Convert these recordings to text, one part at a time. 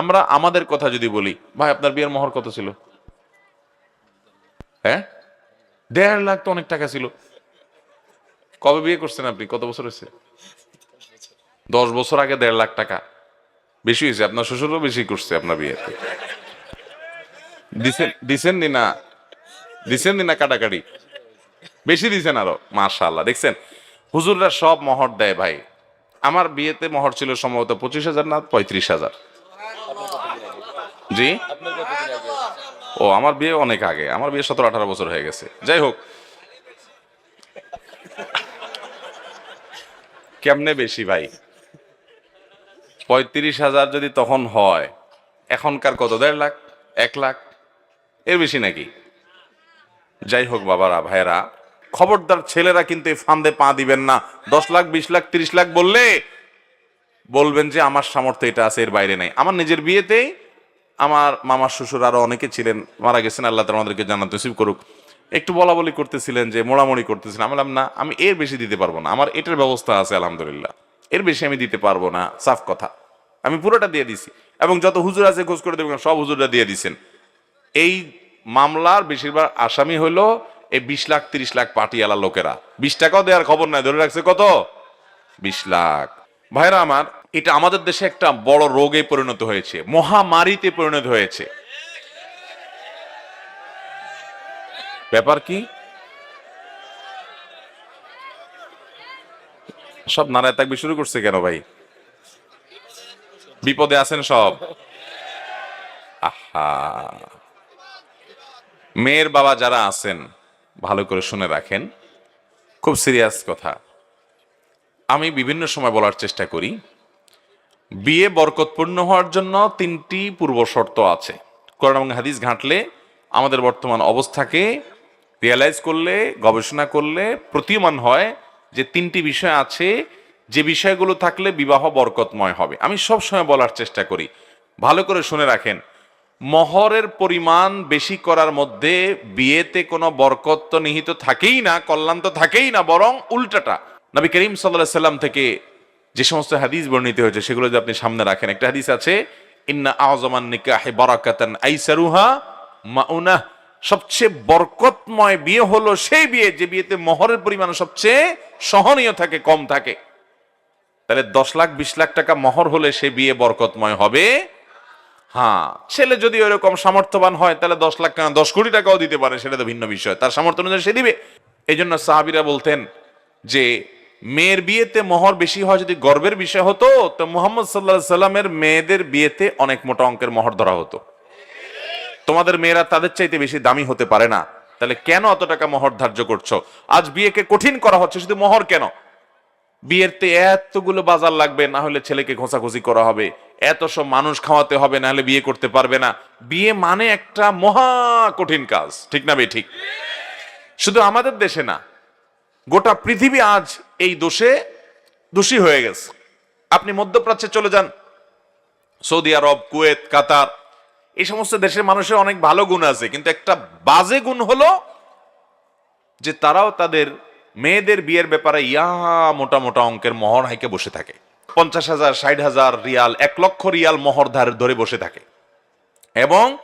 আমরা আমাদের কথা যদি বলি, ভাই, আপনার বিয়ের মহর কত ছিল? হ্যাঁ? দেড় লাখ তো অনেক টাকা ছিল। কবে বিয়ে করছেন আপনি? কত বছর হয়েছে? দশ বছর আগে দেড় লাখ টাকা। বেশি হয়েছে, আপনার শ্বশুরও বেশি করছে আপনার বিয়ে। দিছেন দিছেন নি দিছেন নি কাটাকাটি? বেশি দিছেন আরও, মাশাআল্লাহ। দেখছেন, হুজুররা সব মহর দেয় ভাই। আমার বিয়েতে মহর ছিল সম্ভবত পঁচিশ হাজার না, পঁয়ত্রিশ হাজার। জি? ও, আমার বিয়ে অনেক আগে। আমার বিয়ে সতেরো আঠারো বছর হয়ে গেছে। যাই হোক। কেমনে বেশি ভাই? পঁয়ত্রিশ হাজার যদি তখন হয়, এখনকার কত? দেড় লাখ? এক লাখ? এর বেশি নাকি? যাই হোক বাবারা ভাইরা খবরদার ছেলেরা কিন্তু এই ফান্দে পা দিবেন না। দশ লাখ, বিশ লাখ, তিরিশ লাখ বললে বলবেন যে আমার সামর্থ্য এটা আছে, এর বাইরে নাই। আমার নিজের বিয়েতেই আমার মামার শ্বশুর আরও অনেকে ছিলেন, মারা গেছেন, আল্লাহ তালা আমাদেরকে জানাত নসিব করুক। একটু বলা বলি করতেছিলেন যে, মোড়ামুড়ি করতেছিলেন, আমি বললাম, না, আমি এর বেশি দিতে পারব না। আমার এটার ব্যবস্থা আছে, আলহামদুলিল্লাহ। এর বেশি আমি দিতে পারব না, সাফ কথা। আমি পুরোটা দিয়ে দিছি। এবং যত হুজুর আছে, খোঁজ করে দেবেন সব হুজুররা দিয়ে দিছেন। এই মামলার বেশিরভাগ আসামি হলো এই বিশ লাখ, তিরিশ লাখ পাটিয়ালা লোকেরা। বিশ টাকাও দেওয়ার খবর নাই, ধরে রাখছে কত? বিশ লাখ। ভাইরা আমার এটা আমাদের দেশে একটা বড় রোগে পরিণত হয়েছে, মহামারীতে পরিণত হয়েছে। ব্যাপার কি? সব নারায় থাকবে শুরু করছে কেন ভাই? বিপদে আছেন সব। আহা। মেয়ের বাবা যারা আছেন, ভালো করে শুনে রাখেন। খুব সিরিয়াস কথা। আমি বিভিন্ন সময় বলার চেষ্টা করি। বিয়ে বরকতপূর্ণ হওয়ার জন্য তিনটি পূর্ব শর্ত আছে। কোরআন এবং হাদিস ঘাঁটলে আমাদের বর্তমান অবস্থাকে রিয়ালাইজ করলে, গবেষণা করলে প্রতীয়মান হয় যে তিনটি বিষয় আছে। যে বিষয়গুলো থাকলে বিবাহ বরকতময় হবে। আমি সব সময় বলার চেষ্টা করি। ভালো করে শুনে রাখেন। মহরের পরিমাণ বেশি করার মধ্যে বিয়েতে কোনো বরকত তো নিহিত থাকেই না, কল্যাণ তো থাকেই না, বরং উল্টাটা। নবী করিম সাল্লাহ সাল্লাম থেকে যে সমস্ত হাদিস বর্ণিত হয়েছে, সেগুলো যদি আপনি সামনে রাখেন, একটা হাদিস আছে, ইন্না আজমান নিকাহে বারাকাতান আইসারুহা মাউনা। সবচেয়ে বরকতময় বিয়ে হলো সেই বিয়ে, যে বিয়েতে মহরের পরিমাণ সবচেয়ে সহনীয় থাকে, কম থাকে। তাহলে দশ লাখ, বিশ লাখ টাকা মহর হলে সে বিয়ে বরকতময় হবে? হ্যাঁ। ছেলে যদি ওরকম সামর্থ্যবান হয়, তাহলে দশ লাখ টাকা, দশ কোটি টাকাও দিতে পারে, সেটা তো ভিন্ন বিষয়। তার সামর্থ্য অনুযায়ী সে দিবে। এই জন্য সাহাবিরা বলতেন যে মেয়ের বিয়েতে মোহর বেশি হয় যদি গর্বের বিষয় হতো, তো মোহাম্মদ সাল্লাহ সাল্লামের মেয়েদের বিয়েতে অনেক মোটা অঙ্কের মোহর ধরা হতো। তোমাদের মেয়েরা তাদের চাইতে বেশি দামি হতে পারে না। তাহলে কেন অত টাকা মোহর ধার্য করছ? আজ বিয়েকে কঠিন করা হচ্ছে, শুধু মোহর কেন? বিয়েরতে এতগুলো বাজার লাগবে, না হলে ছেলেকে ঘোষাঘুষি করা হবে। এত সব মানুষ খাওয়াতে হবে, না হলে বিয়ে করতে পারবে না। বিয়ে মানে একটা মহা কঠিন কাজ, ঠিক না বে ঠিক। শুধু আমাদের দেশে না গোটা পৃথিবী আজ এই দোষে দোষী হয়ে গেছে। আপনি মধ্যপ্রাচ্যে চলে যান। সৌদি আরব, কুয়েত, কাতার, এই সমস্ত দেশের মানুষের অনেক ভালো গুণ আছে। কিন্তু একটা বাজে গুণ হলো যে তারাও তাদের মেয়েদের বিয়ের ব্যাপারে ইয়া মোটা মোটা অঙ্কের মোহর হাইকে বসে থাকে। পঞ্চাশ হাজার, ষাট হাজার রিয়াল, এক লক্ষ রিয়াল মোহর ধার ধরে বসে থাকে। এবং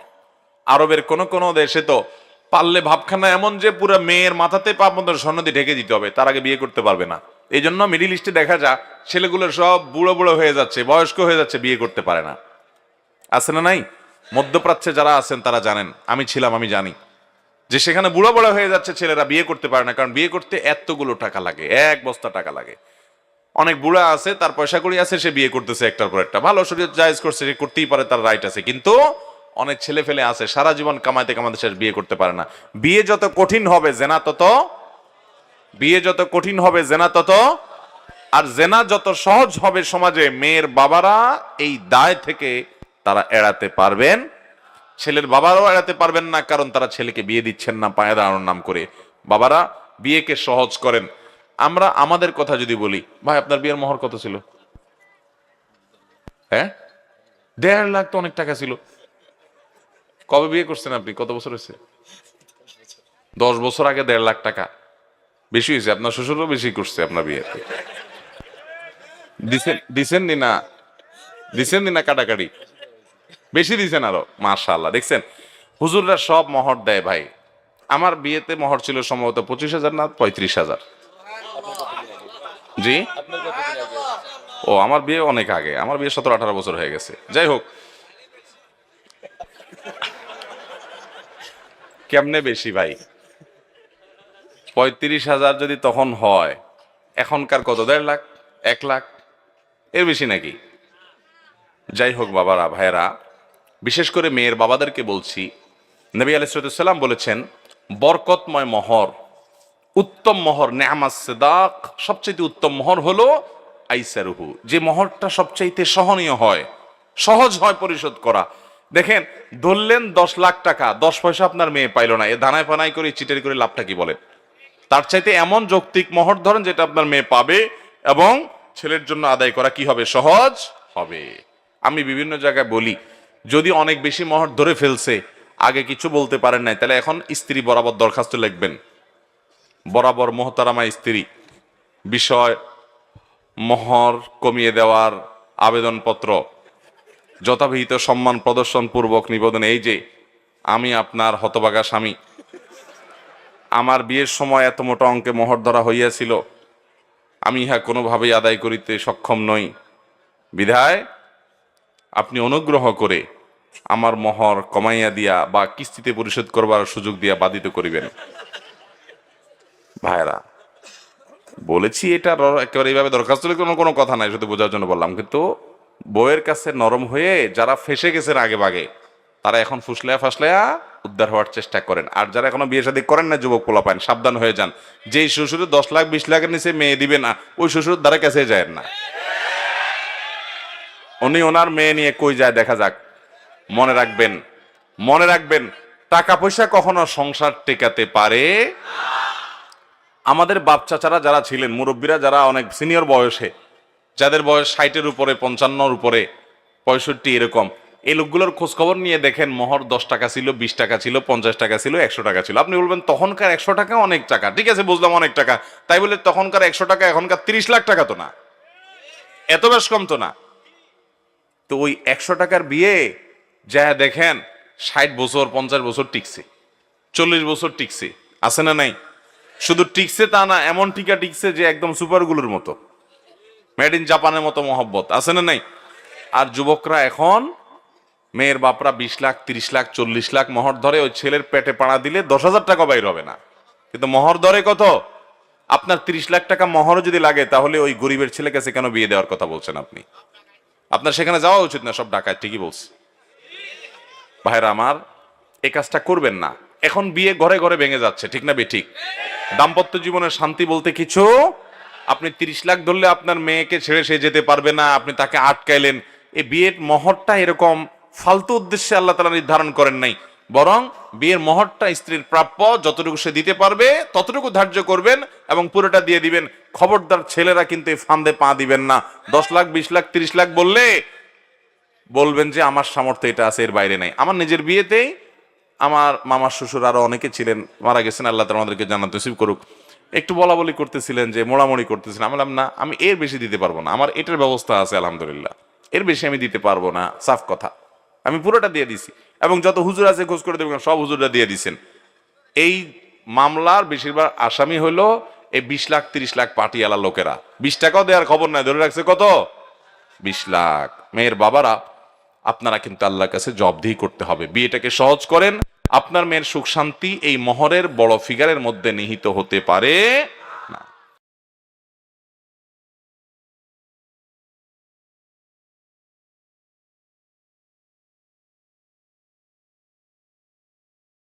আরবের কোন কোন দেশে তো পারলে ভাবখানা এমন যে পুরো মেয়ের মাথাতে পাপ মতো দিয়ে ঢেকে দিতে হবে, তার আগে বিয়ে করতে পারবে না। এই জন্য মিডিল ইস্টে দেখা যা ছেলেগুলো সব বুড়ো বুড়ো হয়ে যাচ্ছে, বয়স্ক হয়ে যাচ্ছে, বিয়ে করতে পারে না। আছে না নাই? মধ্যপ্রাচ্যে যারা আছেন তারা জানেন, আমি ছিলাম, আমি জানি। যে সেখানে বুড়ো বড় হয়ে যাচ্ছে, ছেলেরা বিয়ে করতে পারে না, কারণ বিয়ে করতে এতগুলো টাকা লাগে, এক বস্তা টাকা লাগে। অনেক বুড়া আছে, তার পয়সা করি আছে, সে বিয়ে করতেছে একটার পর একটা। ভালো শরীর জায়েজ করছে, সে করতেই পারে, তার রাইট আছে। কিন্তু অনেক ছেলে ফেলে আছে, সারা জীবন কামাইতে কামাতে শেষ বিয়ে করতে পারে না। বিয়ে যত কঠিন হবে, জেনা তত, বিয়ে যত কঠিন হবে, জেনা তত, আর জেনা যত সহজ হবে সমাজে, মেয়ের বাবারা এই দায় থেকে তারা এড়াতে পারবেন। ছেলের বাবারাও এড়াতে পারবেন না, কারণ তারা ছেলেকে বিয়ে দিচ্ছেন না, পায়ে দাঁড়ানোর নাম করে। বাবারা বিয়েকে সহজ করেন। আমরা আমাদের কথা যদি বলি, ভাই, আপনার বিয়ের মোহর কত ছিল? হ্যাঁ? দেড় লাখ তো অনেক টাকা ছিল। কবে বিয়ে করছেন আপনি? কত বছর হয়েছে? দশ বছর আগে দেড় লাখ টাকা। বেশি হয়েছে, আপনার শ্বশুরও বেশি করছে আপনার বিয়ে। দিছেন নি দিছেন নি কাটাকাটি? বেশি দিছেন আরও, মাশাআল্লাহ। দেখছেন, হুজুররা সব মহর দেয় ভাই। আমার বিয়েতে মহর ছিল সম্ভবত পঁচিশ হাজার না পঁয়ত্রিশ হাজার। জি? ও, আমার বিয়ে অনেক আগে। আমার বিয়ে সতেরো আঠারো বছর হয়ে গেছে। যাই হোক কেমনে বেশি ভাই? পঁয়ত্রিশ হাজার যদি তখন হয়, এখনকার কত? দেড় লাখ? এক লাখ? এর বেশি নাকি? যাই হোক বাবারা, ভাইয়েরা, বিশেষ করে মেয়ের বাবাদেরকে বলছি, নবী আলাইসালাম বলেছেন, বরকতময় মহর, উত্তম মহর নেহামাজ সেদাক সবচেয়ে উত্তম মহর হলো আইসারুহু। যে মহরটা সবচাইতে সহনীয় হয়, সহজ হয় পরিশোধ করা। দেখেন, ধরলেন দশ লাখ টাকা, দশ পয়সা আপনার মেয়ে পাইলো না। এ দানায় পানায় করে, চিটারি করে লাভটা কি বলেন? তার চাইতে এমন যৌক্তিক মহর ধরেন যেটা আপনার মেয়ে পাবে এবং ছেলের জন্য আদায় করা কি হবে? সহজ হবে। আমি বিভিন্ন জায়গায় বলি, যদি অনেক বেশি মহর ধরে ফেলছে, আগে কিছু বলতে পারেন নাই, তাহলে এখন স্ত্রী বরাবর দরখাস্ত লিখবেন। বরাবর মোহতারামা স্ত্রী, বিষয়, মহর কমিয়ে দেওয়ার আবেদনপত্র। যথাবিহিত সম্মান প্রদর্শন পূর্বক নিবেদন এই যে, আমি আপনার হতবাগা স্বামী। আমার বিয়ের সময় এত মোটা অঙ্কে মোহর ধরা হইয়াছিল, আমি ইহা কোনোভাবেই আদায় করিতে সক্ষম নই। বিধায়, আপনি অনুগ্রহ করে আমার মোহর কমাইয়া দিয়া বা কিস্তিতে পরিশোধ করবার সুযোগ দিয়া বাধিত করিবেন। ভাইরা বলেছি এটা একেবারে এইভাবে দরখাস্ত কোনো কোনো কথা নাই, শুধু বোঝার জন্য বললাম। কিন্তু বইয়ের কাছে নরম হয়ে যারা ফেসে গেছেন আগে বাগে তারা এখন ফুসলায়া ফাসলায়া উদ্ধার হওয়ার চেষ্টা করেন। আর যারা এখনও বিয়ে শাদী করেন না, যুবক পোলা পান সাবধান হয়ে যান। যেই শ্বশুরে দশ লাখ, বিশ লাখের নিচে মেয়ে দিবে না, ওই শ্বশুর দ্বারা কাছে যায় না। উনি ওনার মেয়ে নিয়ে কই যায় দেখা যাক। মনে রাখবেন মনে রাখবেন, টাকা পয়সা কখনো সংসার টেকাতে পারে আমাদের বাপ চাচারা যারা ছিলেন, মুরব্বীরা যারা অনেক সিনিয়র বয়সে যাদের বয়স ষাটের উপরে, পঞ্চান্নর উপরে, পঁয়ষট্টি এরকম, এই লোকগুলোর খোঁজখবর নিয়ে দেখেন মোহর দশ টাকা ছিল, বিশ টাকা ছিল, পঞ্চাশ টাকা ছিল, একশো টাকা ছিল। আপনি বলবেন, তখনকার একশো টাকা অনেক টাকা? ঠিক আছে, বুঝলাম অনেক টাকা। তাই বলে, তখনকার একশো টাকা, এখনকার তিরিশ লাখ টাকা তো না। এত বেশ কম তো না। তো ওই একশো টাকার বিয়ে যা দেখেন, ষাট বছর, পঞ্চাশ বছর টিকছে, চল্লিশ বছর টিকছে, আছে না নাই? শুধু টিকছে তা না, এমন টিকা টিকছে যে একদম সুপারগুলোর মতো। মেড ইন জাপানের মতো মহব্বত, আছে না নাই? আর যুবকরা এখন মেয়ের বাপরা বিশ লাখ, তিরিশ লাখ, চল্লিশ লাখ মহর ধরে ওই ছেলের পেটে পাড়া দিলে দশ হাজার টাকা বাইর হবে না। কিন্তু মহর ধরে কত? আপনার তিরিশ লাখ টাকা মহরও যদি লাগে, তাহলে ওই গরিবের ছেলে কাছে কেন বিয়ে দেওয়ার কথা বলছেন আপনি? আপনার সেখানে যাওয়া উচিত না সব ডাকায় ঠিকই বলছি। ভাইরা আমার এই কাজটা করবেন না। এখন বিয়ে ঘরে ঘরে ভেঙে যাচ্ছে, ঠিক না বে ঠিক? দাম্পত্য জীবনের শান্তি বলতে কিছু আপনি তিরিশ লাখ ধরলে আপনার মেয়েকে ছেড়ে সে যেতে পারবে না, আপনি তাকে আটকাইলেন। এই বিয়ের মহরটা এরকম ফালতু উদ্দেশ্যে আল্লাহ তালা নির্ধারণ করেন নাই। বরং বিয়ের মহরটা স্ত্রীর প্রাপ্য, যতটুকু সে দিতে পারবে, ততটুকু ধার্য করবেন এবং পুরোটা দিয়ে দিবেন। খবরদার ছেলেরা কিন্তু এই ফান্দে পা দিবেন না। দশ লাখ, বিশ লাখ, তিরিশ লাখ বললে বলবেন যে আমার সামর্থ্য এটা আছে, এর বাইরে নাই। আমার নিজের বিয়েতেই আমার মামার শ্বশুর আরও অনেকে ছিলেন, মারা গেছেন, আল্লাহ তালা আমাদেরকে জানাতে করুক। একটু বলা বলি করতেছিলেন যে, মোড়ামড়ি করতেছিলেন। আমি বললাম, না, আমি এর বেশি দিতে পারব না। আমার এটার ব্যবস্থা আছে, আলহামদুলিল্লাহ। এর বেশি আমি দিতে পারব না। সাফ কথা। আমি পুরোটা দিয়ে দিছি। এবং যত হুজুর আছে, খোঁজ করে দেবেন সব হুজুররা দিয়ে দিছেন। এই মামলার বেশিরভাগ আসামি হলো এই বিশ লাখ, তিরিশ লাখ পাটিয়ালা লোকেরা। বিশ টাকাও দেওয়ার খবর নাই। ধরে রাখছে কত? বিশ লাখ। মেয়ের বাবারা, আপনারা কিন্তু আল্লাহর কাছে জবদিহি করতে হবে। বিয়েটাকে সহজ করেন আপনার মেয়ের সুখ শান্তি এই মহরের বড় ফিগারের মধ্যে নিহিত হতে পারে।